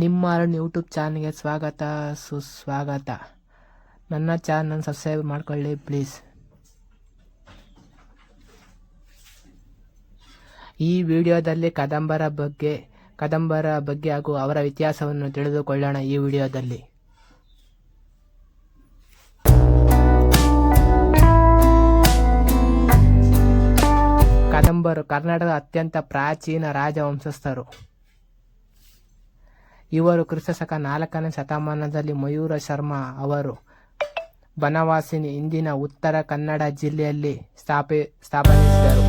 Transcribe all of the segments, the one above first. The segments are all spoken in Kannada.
ನಿಮ್ಮ ಅರುಣ್ ಯೂಟ್ಯೂಬ್ ಚಾನಲ್ಗೆ ಸ್ವಾಗತ, ಸುಸ್ವಾಗತ. ನನ್ನ ಚಾನಲ್ ಸಬ್ಸ್ಕ್ರೈಬ್ ಮಾಡ್ಕೊಳ್ಳಿ ಪ್ಲೀಸ್ ಈ ವಿಡಿಯೋದಲ್ಲಿ ಕದಂಬರ ಬಗ್ಗೆ ಕದಂಬರ ಬಗ್ಗೆ ಹಾಗೂ ಅವರ ಇತಿಹಾಸವನ್ನು ತಿಳಿದುಕೊಳ್ಳೋಣ ಈ ವಿಡಿಯೋದಲ್ಲಿ. ಕದಂಬರು ಕರ್ನಾಟಕದ ಅತ್ಯಂತ ಪ್ರಾಚೀನ ರಾಜವಂಶಸ್ಥರು. ಇವರು ಕ್ರಿಸ್ತಶಕ ನಾಲ್ಕನೇ ಶತಮಾನದಲ್ಲಿ ಮಯೂರ ಶರ್ಮಾ ಅವರು ಬನವಾಸಿನಿ ಇಂದಿನ ಉತ್ತರ ಕನ್ನಡ ಜಿಲ್ಲೆಯಲ್ಲಿ ಸ್ಥಾಪಿ, ಸ್ಥಾಪನಿಸಿದರು.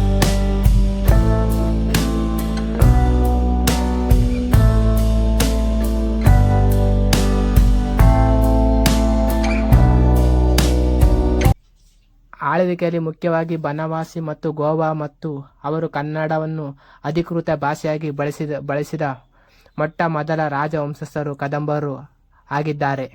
ಆಳ್ವಿಕೆಯಲ್ಲಿ ಮುಖ್ಯವಾಗಿ ಬನವಾಸಿ ಮತ್ತು ಗೋವಾ ಮತ್ತು ಅವರು ಕನ್ನಡವನ್ನು ಅಧಿಕೃತ ಭಾಷೆಯಾಗಿ ಬಳಸಿದ ಬಳಸಿದ ಮೊಟ್ಟ ಮೊದಲ ರಾಜವಂಶಸ್ಥರು ಕದಂಬರು ಆಗಿದ್ದಾರೆ.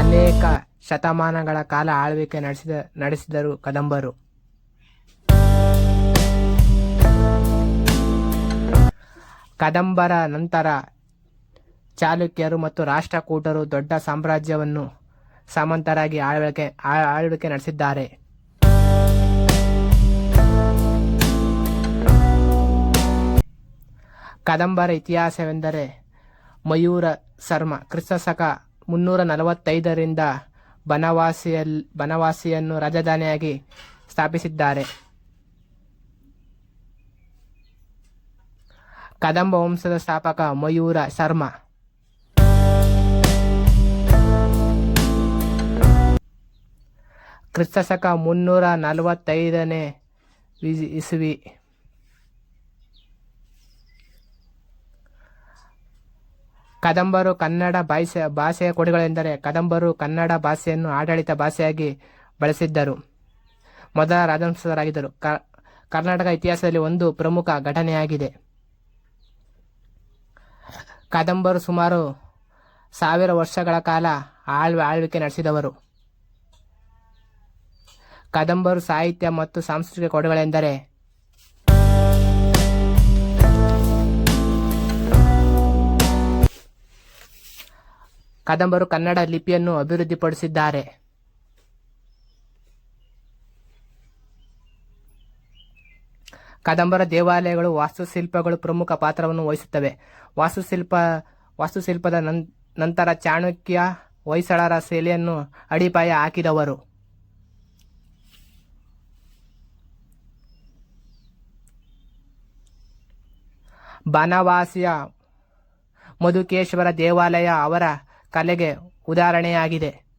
ಅನೇಕ ಶತಮಾನಗಳ ಕಾಲ ಆಳ್ವಿಕೆ ನಡೆಸಿದ, ನಡೆಸಿದರು ಕದಂಬರು. ಕದಂಬರ ನಂತರ ಚಾಲುಕ್ಯರು ಮತ್ತು ರಾಷ್ಟ್ರಕೂಟರು ದೊಡ್ಡ ಸಾಮ್ರಾಜ್ಯವನ್ನು ಸಾಮಂತರಾಗಿ ಆಳ್ವಿಕೆ ಆಳ್ವಿಕೆ ನಡೆಸಿದ್ದಾರೆ. ಕದಂಬರ ಇತಿಹಾಸವೆಂದರೆ ಮಯೂರ ಶರ್ಮ, ಕ್ರಿಸ್ತಶಕ ಮುನ್ನೂರ ನಲವತ್ತೈದರಿಂದ ಬನವಾಸಿಯಲ್ ಬನವಾಸಿಯನ್ನು ರಾಜಧಾನಿಯಾಗಿ ಸ್ಥಾಪಿಸಿದ್ದಾರೆ. ಕದಂಬ ವಂಶದ ಸ್ಥಾಪಕ ಮಯೂರ ಶರ್ಮ ಕ್ರಿಸ್ತಶಕ ಮುನ್ನೂರ ನಲವತ್ತೈದನೇ ಇಸವಿ. ಕದಂಬರು ಕನ್ನಡ ಭಾಷೆ ಭಾಷೆಯ ಕೊಡುಗಳೆಂದರೆ ಕದಂಬರು ಕನ್ನಡ ಭಾಷೆಯನ್ನು ಆಡಳಿತ ಭಾಷೆಯಾಗಿ ಬಳಸಿದ್ದರು. ಮೊದಲ ರಾಜವಂಶರಾಗಿದ್ದರು ಕರ್ನಾಟಕ ಇತಿಹಾಸದಲ್ಲಿ ಒಂದು ಪ್ರಮುಖ ಘಟನೆಯಾಗಿದೆ. ಕದಂಬರು ಸುಮಾರು ಸಾವಿರ ವರ್ಷಗಳ ಕಾಲ ಆಳ್ವ ಆಳ್ವಿಕೆ ನಡೆಸಿದವರು. ಕದಂಬರು, ಸಾಹಿತ್ಯ ಮತ್ತು ಸಾಂಸ್ಕೃತಿಕ ಕೊಡುಗೆಗಳೆಂದರೆ ಕದಂಬರು ಕನ್ನಡ ಲಿಪಿಯನ್ನು ಅಭಿವೃದ್ಧಿಪಡಿಸಿದ್ದಾರೆ. ಕದಂಬರ ದೇವಾಲಯಗಳು ವಾಸ್ತುಶಿಲ್ಪಗಳು ಪ್ರಮುಖ ಪಾತ್ರವನ್ನು ವಹಿಸುತ್ತವೆ. ವಾಸ್ತುಶಿಲ್ಪ, ವಾಸ್ತುಶಿಲ್ಪದ ನಂತರ ಚಾಣಕ್ಯ ಹೊಯ್ಸಳರ ಶೈಲಿಯನ್ನು ಅಡಿಪಾಯ ಹಾಕಿದವರು. ಬನವಾಸಿಯ ಮಧುಕೇಶ್ವರ ದೇವಾಲಯ ಅವರ ಕಲೆಗೆ ಉದಾಹರಣೆಯಾಗಿದೆ.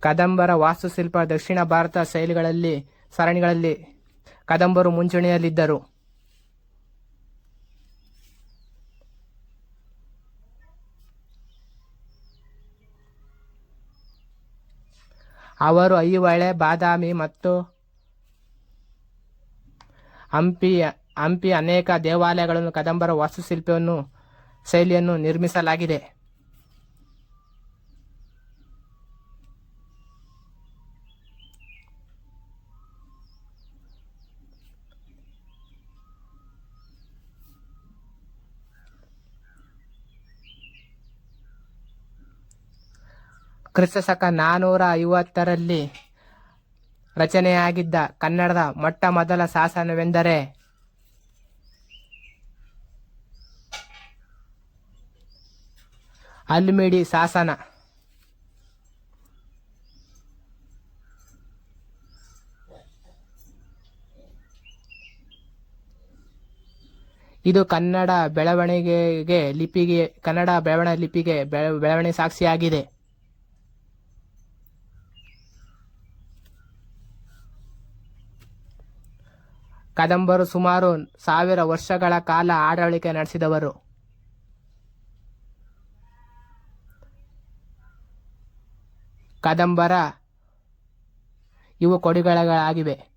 ಕದಂಬರ ವಾಸ್ತುಶಿಲ್ಪ ದಕ್ಷಿಣ ಭಾರತ ಶೈಲಿಗಳಲ್ಲಿ ಸರಣಿಗಳಲ್ಲಿ ಕದಂಬರು ಮುಂಚೂಣಿಯಲ್ಲಿದ್ದರು. ಅವರು ಐಹೊಳೆ ಬಾದಾಮಿ ಮತ್ತು ಹಂಪಿ ಹಂಪಿ ಅನೇಕ ದೇವಾಲಯಗಳನ್ನು ಕದಂಬರ ವಾಸ್ತುಶಿಲ್ಪವನ್ನು ಶೈಲಿಯನ್ನು ನಿರ್ಮಿಸಲಾಗಿದೆ. ಕ್ರಿಸ್ತಶಕ ನಾನೂರ ಐವತ್ತರಲ್ಲಿ ರಚನೆಯಾಗಿದ್ದ ಕನ್ನಡದ ಮೊಟ್ಟ ಮೊದಲ ಶಾಸನವೆಂದರೆ ಅಲ್ಮಿಡಿ ಶಾಸನ. ಇದು ಕನ್ನಡ ಬೆಳವಣಿಗೆಗೆ ಲಿಪಿಗೆ ಕನ್ನಡ ಬೆಳವಣಿಗೆ ಲಿಪಿಗೆ ಬೆಳ- ಬೆಳವಣಿಗೆ ಸಾಕ್ಷಿಯಾಗಿದೆ. ಕದಂಬರು ಸುಮಾರು ಸಾವಿರ ವರ್ಷಗಳ ಕಾಲ ಆಡಳಿಕೆ ನಡೆಸಿದವರು. ಕದಂಬರ ಇವು ಕೊಡುಗೆಗಳಾಗಿವೆ.